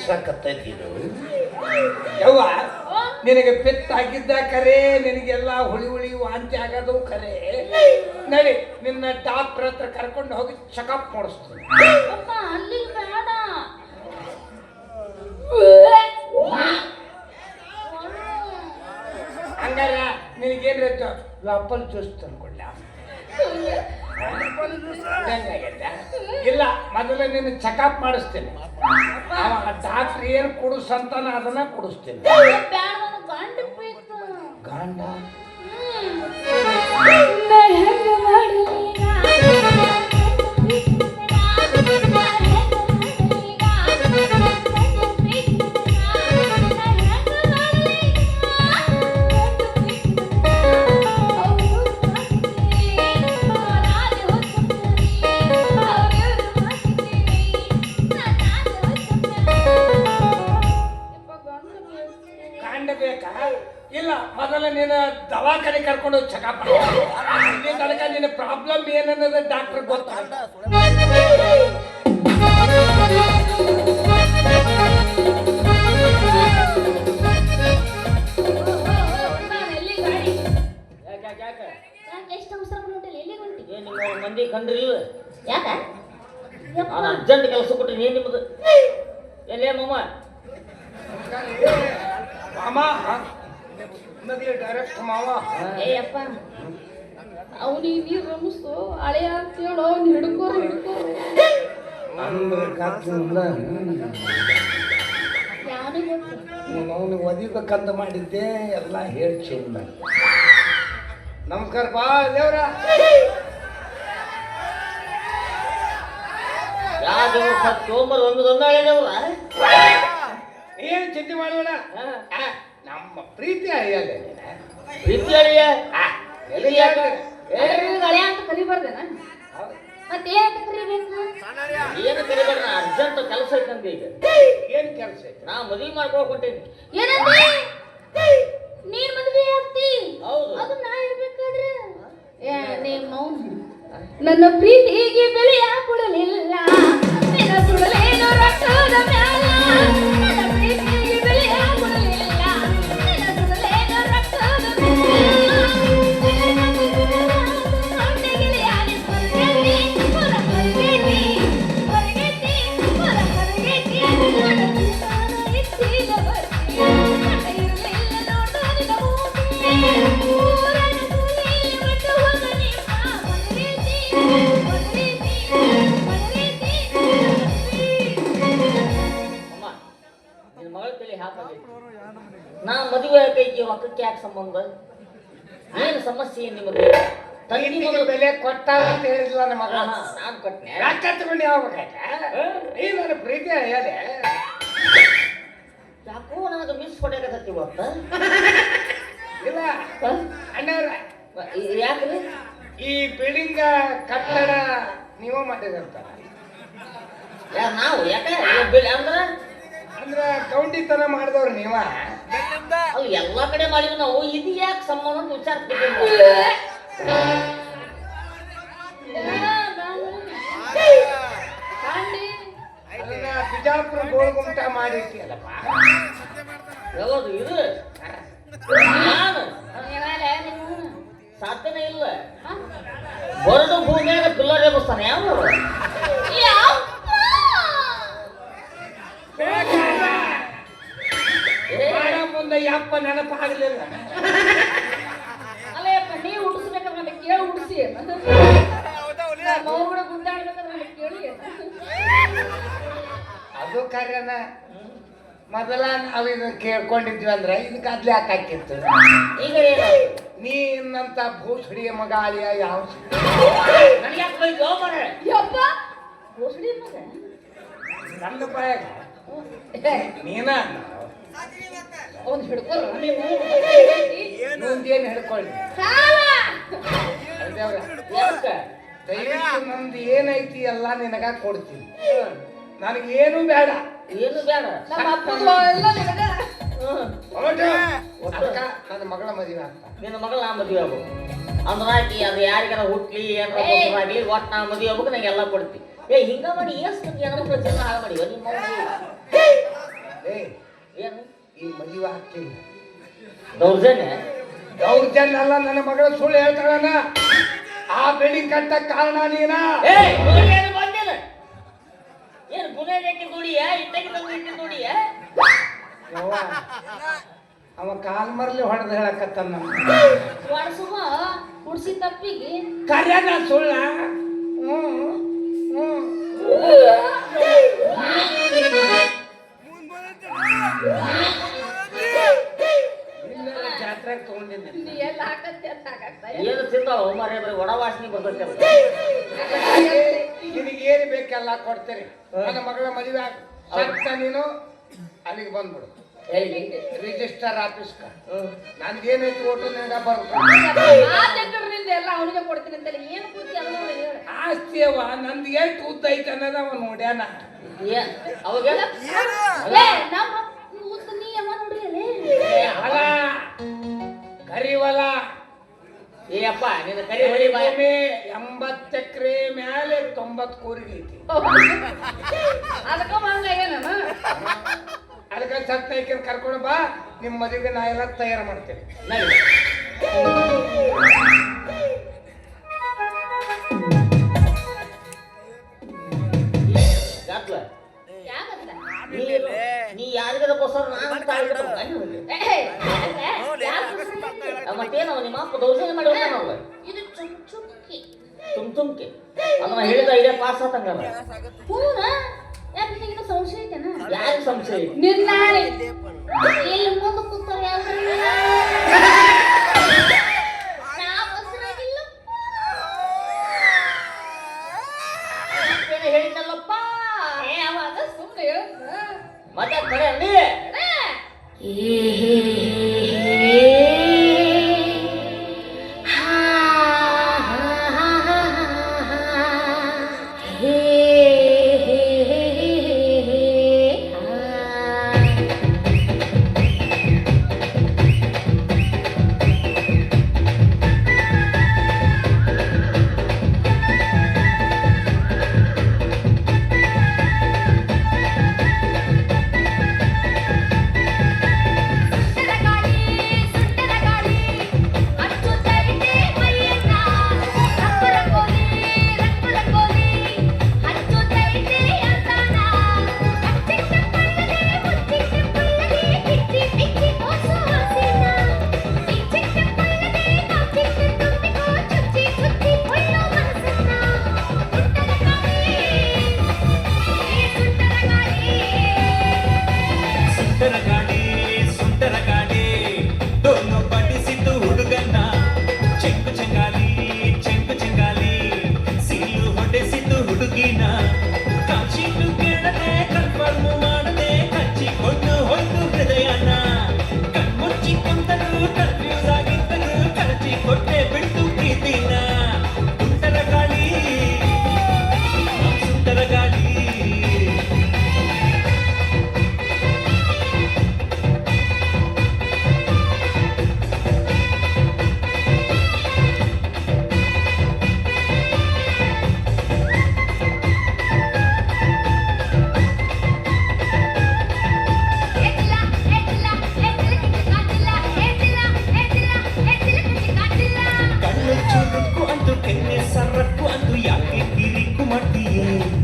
Change ಅನ್ಸಕತ್ತೈತಿ ಇದು. ಯವ್ವ ನಿನಗೆ ಪಿತ್ತಾಗಿದ್ದ ಕರೆ ನಿನಗೆಲ್ಲ ಹುಳಿ ಹುಳಿ ವಾಂತಿ ಆಗೋದು ಕರೆ. ನಡಿ ನಿನ್ನ ಡಾಕ್ಟರ್ ಹತ್ರ ಕರ್ಕೊಂಡು ಹೋಗಿ ಚೆಕಪ್ ಮಾಡಿಸ್ತೀನಿ. ಅಪ್ಪ ಅಲ್ಲಿಗೆ ಬೇಡ. ಹಂಗಾರ ನಿನಗೇನು ಲಾಪಲ್ ಜ್ಯೂಸ್ ತಂದ್ಕೊಂಡ್ಯಾ? ಇಲ್ಲ ಮೊದಲ ನಿನ್ನ ಚೆಕಪ್ ಮಾಡಿಸ್ತೀನಿ. ಡಾಕ್ಟ್ರ್ ಏನು ಕುಡಿಸಂತಾನ ಅದನ್ನ ಕುಡಿಸ್ತೀನಿ. ಗಂಡ ಏನ್ ನಿಮ್ಮ ಮಂದಿ ಕಂಡ್ರಿಲ್ಲ ಯಾಕ? ಅರ್ಜೆಂಟ್ ಕೆಲಸ ಕೊಟ್ಟಿನಿ ಏನ್ ನಿಮ್ಮದು ಎಲ್ಲೇ ಮಾಮ? ಮಾಮ ಡೈರೆಕ್ಟ್ ಮಾವ. ಏಯಪ್ಪ ಅವನಿಗೆ ನೀರು ರಮಿಸು ಹಳೆಯ ಅಂತ ಹೇಳು ಅವ್ನು ಹಿಡ್ಕೋರು ಹಿಡ್ಕೋರು. ಯಾವನಿಗೆ ಗೊತ್ತು? ಅವನು ಒದಿಬೇಕಂತ ಮಾಡಿದ್ದೆ ಎಲ್ಲ ಹೇಳಿ ಚೇಂಜ್ ಮಾಡಿ ನಮಸ್ಕಾರ ಬಾ ದೇವ್ರ ಯಾವ ಒಂದು ಒಂದ ದೇವ್ರ? ಏನ್ ಚಿಂತೆ ಮಾಡೋಣ ನಮ್ಮ ಪ್ರೀತಿ ಅಳಿಯಲ್ಲ. ಪ್ರೀತಿ ಅಳಿಯ? ಎಲ್ಲಿ ಯಾಕೆ? ಅಂತ ಕರಿಬಾರ್ದೇನ ಮತ್ತೆ ಏನಂತ ಕರಿಬೇಕು ಏನು ಕರಿಬೇಡ ನಾ ಅರ್ಜೆಂಟ್ ಕೆಲಸ ಐತಂತ ಈಗ. ಏನ್ ಕೆಲಸ ಐತೆ? ನಾ ಮದುವೆ ಮಾಡ್ಕೊಳಕ್ ಹೊಂಟೇನಿ. ಏನಂತೆ ನೀನ್ ಮದ್ವೆ ಆಗ್ತಿ. ಹೌದು. ಅದು ನಾ ಏ, ನೀ ಮೌನ. ನನ್ನ ಪ್ರೀತಿಗೆ ಬೆಲೆಯ ಕೊಡಲಿಲ್ಲ ನಿನ್ನ ಸುಡಲೇನು ಮ್ಯಾಲ. ನಾ ಮಕ್ಕಕ್ಕೆ ಯಾಕೆ ಸಂಬಂಧ ಏನು ಸಮಸ್ಯೆ ನಿಮಗೆ? ತಂಗಿ ಮಗಳು ಬೆಲೆ ಕೊಟ್ಟ ಅಂತ ಹೇಳಿದ್ಲ ನಮ್ಮ ಮಗ? ನಾನು ಕೊಟ್ಟೆ ಯಾಕ ತಗೊಂಡು ಈ ನನ್ನ ಪ್ರೀತಿ ಹೇಳಿ ಯಾಕೋ ನನಗೆ ಮಿಸ್ ಹೊಡ್ಯಾಕತ್ತೈತಿ ಇವತ್ತ? ಇಲ್ಲ. ಅಣ್ಣವ್ರ. ಯಾಕ್ರಿ? ಈ ಬಿಲ್ಡಿಂಗ್ ಕಟ್ಟಡ ನೀವು ಮಾಡಿದಂತ ಯಾ ನಾವು? ಯಾಕೆ? ಅಂದ್ರೆ ಅಂದ್ರ? ಅಂದ್ರ ಗೌಂಡಿತನ ಮಾಡಿದವ್ರು ನೀವ. ಅವು ಎಲ್ಲಾ ಕಡೆ ಮಾಡಿವಿ ನಾವು ಇದು ಯಾಕೆ ಸಂಬಂಧ ಅಂತ ವಿಚಾರ ಬಿಜಾಪುರ ಗೋಳ್ಗುಂಟ ಮಾಡಿರ್ತೀಯಲ್ಲಪ್ಪ. ಯಾವುದು ಇದು? ನಾನು? ಸಾಧ್ಯನೇ ಇಲ್ಲ? ಬರಡು ಭೂಮಿಯಾಗ ಪಿಲ್ಲರ್ ಎಬ್ಬಿಸ್ತಾನೆ ಯಾವ ಮಾಡ ಯಾಕಪ್ಪ ನೆನಪ ನೆನಪಾಗಲಿಲ್ಲ ಅಲ್ಲಯ್ಯಪ್ಪ ನೀ ಉಡಿಸ್ಬೇಕಂದ್ರೆ ನನಗೆ ಕೇಳಿ ಉಡಿಸಿ. ಅವ್ರ ಕೂಡ ಗುದ್ದಾಡ್ಬೇಕಂದ್ರೆ ನನಗೆ ಕೇಳಿ. ಅದು ಕಾರ್ಯನ ಮೊದಲ ಅವಿನ ಕೇಳ್ಕೊಂಡಿದ್ವಿ ಅಂದ್ರೆ ಇದಕ್ಕೆ ಅದ್ಲೆ ಹಾಕಿತ್ತು ಈಗ ಏನು ನೀನಂತ ಭೂಸುಡಿಯ ಮಗ ಅಳಿಯ ಯಾವ ನನ್ನ ಬಾಯಾಗ ನೀನ? ಅವ್ನು ಮುಂದೇನು ಹಿಡ್ಕೊಳ್ಳಿ ದಯವಿಟ್ಟು ನಂದು ಏನೈತಿ ಎಲ್ಲ ನಿನಗ ಕೊಡ್ತೀನಿ. ನನಗೇನು ಬೇಡ. ಏನು ಬೇಡ. ನನ್ನ ಮಗಳ ಮದುವೆ ಆಗ್ತಾ. ನಿನ್ನ ಮಗಳ ನಾ ಮದುವೆ ಆಗು ಅಂದ್ರ ಆಕಿ ಅದು ಯಾರಿಗಾರ ಹುಟ್ಲಿ ಏನಾರ. ಆಗ್ಲಿ ಒಟ್ಟು ನಾ ಮದುವೆ ಆಗ್ಬೇಕು ನಂಗೆ ಎಲ್ಲ ಕೊಡ್ತಿ. ಏ ಹಿಂಗ ಮಾಡಿ ಎಷ್ಟು ಹೆಣ್ಮಕ್ಳು ಜನ ಹಾಳು ಮಾಡಿವ ನಿಮ್ಮ ಏ ಏನು? ಈ ಮದುವೆ ಆಗ್ತಿಲ್ಲ ದೌರ್ಜನ್ಯ? ದೌರ್ಜನ್ಯ ಅಲ್ಲ ನನ್ನ ಮಗಳ ಸುಳ್ಳು ಹೇಳ್ತಾಳನ ಆ ಬಿಲ್ಡಿಂಗ್ ಕಟ್ಟ ಕಾರಣ ನೀನ? ಏನು ಬಂದಿಲ್ಲ. ಏನು ಗುಣೆ ಇಟ್ಟಿ ದುಡಿಯ ಇಟ್ಟಕ್ಕೆ ತಂದು ಇಟ್ಟಿ ದುಡಿಯ ಅವ ಕಾಲ್ ಮರ್ಲಿ ಹೊಡೆದು ಹೇಳಕತ್ತ ನಮ್ಮ ಒಣಸುಮ ಕುಡ್ಸಿ ತಪ್ಪಿಗೆ? ಕರ್ಯಾನ ಸುಳ್ಳ? ನಿನಗೆ ಏನು ಬೇಕೆಲ್ಲ ಕೊಡ್ತೇನೆ ನನ್ನ ಮಗಳ ಮದುವೆ ಆಗ ಸತ್ತ ನೀನು ಅಲ್ಲಿಗೆ ಬಂದ್ಬಿಡು. ಎಲ್ಲಿ ರಿಜಿಸ್ಟರ್ ಆಫೀಸ್. ನಂದೇನೈತಿ ಓಟು ಬರ್ಬೇಕು ಮಾತೆಟ್ಟರಿಂದ ಎಲ್ಲ ಅವನಿಗೆ ಕೊಡ್ತೀನಿ ಅಂತೇಳಿ ಏನು. ಆಸ್ತಿ ಅವ ನಂದು ಎಷ್ಟು ಉದ್ದ ಐತೆ ಅನ್ನೋದ ಅವ ನೋಡ್ಯಾನ. ಅಲ್ಲ. ಅವಾಗೆಲ್ಲ ಲೇ, ನಮ್ಮ ಉದ್ದ ನೀ ಯಾವ ನೋಡ್ರಿ ಏ, ಅಪ್ಪ ನಿನ್ನ ಕರಿ ಹೊಳಿ ಬಾಯ. ಎಂಬತ್ತು ಎಕರೆ ಮ್ಯಾಲೆ ತೊಂಬತ್ತು ಕೂರಿಗೆ ಐತಿ. ಅದಕ್ಕ ಮಂಗ ನಾನು ಅದಕ್ಕೆ ಸತ್ತ ಕರ್ಕೊಂಡು ಬಾ ನಿಮ್ಮ ಮದುವೆಗೆ ನಾ ಎಲ್ಲ ತಯಾರು ಮಾಡ್ತೇನೆ. ನೀ ಬಸರ್ ನಾನು? ಮತ್ತೇನವ ನಿಮ್ಮ ಅಪ್ಪ ದೌರ್ಜನ್ಯ ಮಾಡಿ ಹೋಗ್ತಾನವ ಇದು ಚುಮ್ ಚುಮ್ಕಿ ತುಮ್ ತುಮ್ಕೆ ಅದನ್ನ ಹೇಳಿದ ಐಡಿಯಾ ಪಾಸ್ ಆತಂಗಲ್ಲ ಹೂನ? ಯಾಕೆ ಸಂಶಯ ಐತೆನ? ಯಾರಿಗೆ ಸಂಶಯ? ನಿರ್ನಾಳಿ. ಇಲ್ಲಿ ಮುಂದೆ ಕೂತಾರೆ ಯಾವ್ದು மட்டியே